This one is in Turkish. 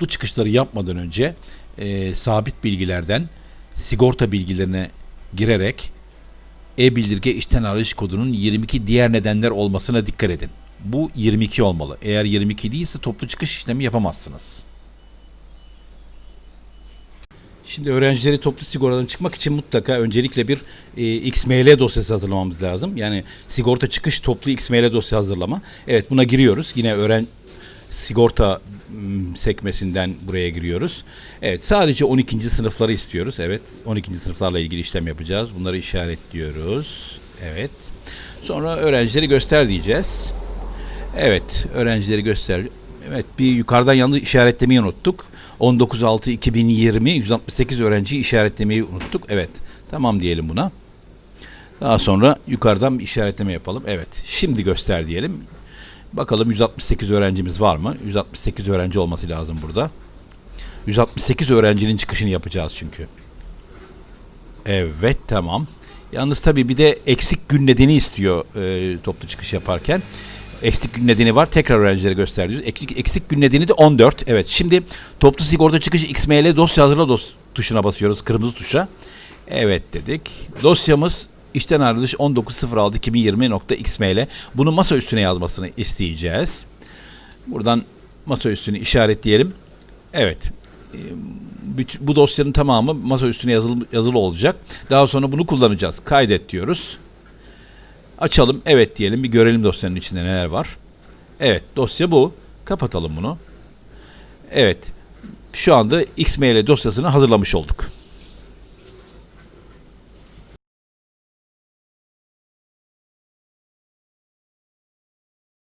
Bu çıkışları yapmadan önce e, sabit bilgilerden sigorta bilgilerine girerek e-bildirge işten arayış kodunun 22 diğer nedenler olmasına dikkat edin. Bu 22 olmalı. Eğer 22 değilse toplu çıkış işlemi yapamazsınız. Şimdi öğrencileri toplu sigortadan çıkmak için mutlaka öncelikle bir e, XML dosyası hazırlamamız lazım. Yani sigorta çıkış toplu XML dosya hazırlama. Evet buna giriyoruz. Yine öğren sigorta sekmesinden buraya giriyoruz. Evet sadece 12. sınıfları istiyoruz. Evet 12. sınıflarla ilgili işlem yapacağız. Bunları işaretliyoruz. Evet. Sonra öğrencileri göster diyeceğiz. Evet öğrencileri göster. Evet bir yukarıdan yalnız işaretlemeyi unuttuk. 19.6.2020 168 öğrenciyi işaretlemeyi unuttuk. Evet tamam diyelim buna. Daha sonra yukarıdan bir işaretleme yapalım. Evet şimdi göster diyelim. Bakalım 168 öğrencimiz var mı? 168 öğrenci olması lazım burada. 168 öğrencinin çıkışını yapacağız çünkü. Evet tamam. Yalnız tabii bir de eksik gün nedeni istiyor e, toplu çıkış yaparken. Eksik gün nedeni var. Tekrar öğrencilere gösteriyoruz. Eksik, eksik gün nedeni de 14. Evet şimdi toplu sigorta çıkışı XML dosya hazırla dos tuşuna basıyoruz. Kırmızı tuşa. Evet dedik. Dosyamız işten ayrılış 19.06.2020.xml. Bunu masa üstüne yazmasını isteyeceğiz. Buradan masa üstünü işaretleyelim. Evet. Büt- Bu dosyanın tamamı masa üstüne yazılı, yazılı olacak. Daha sonra bunu kullanacağız. Kaydet diyoruz. Açalım. Evet diyelim. Bir görelim dosyanın içinde neler var. Evet. Dosya bu. Kapatalım bunu. Evet. Şu anda XML dosyasını hazırlamış olduk.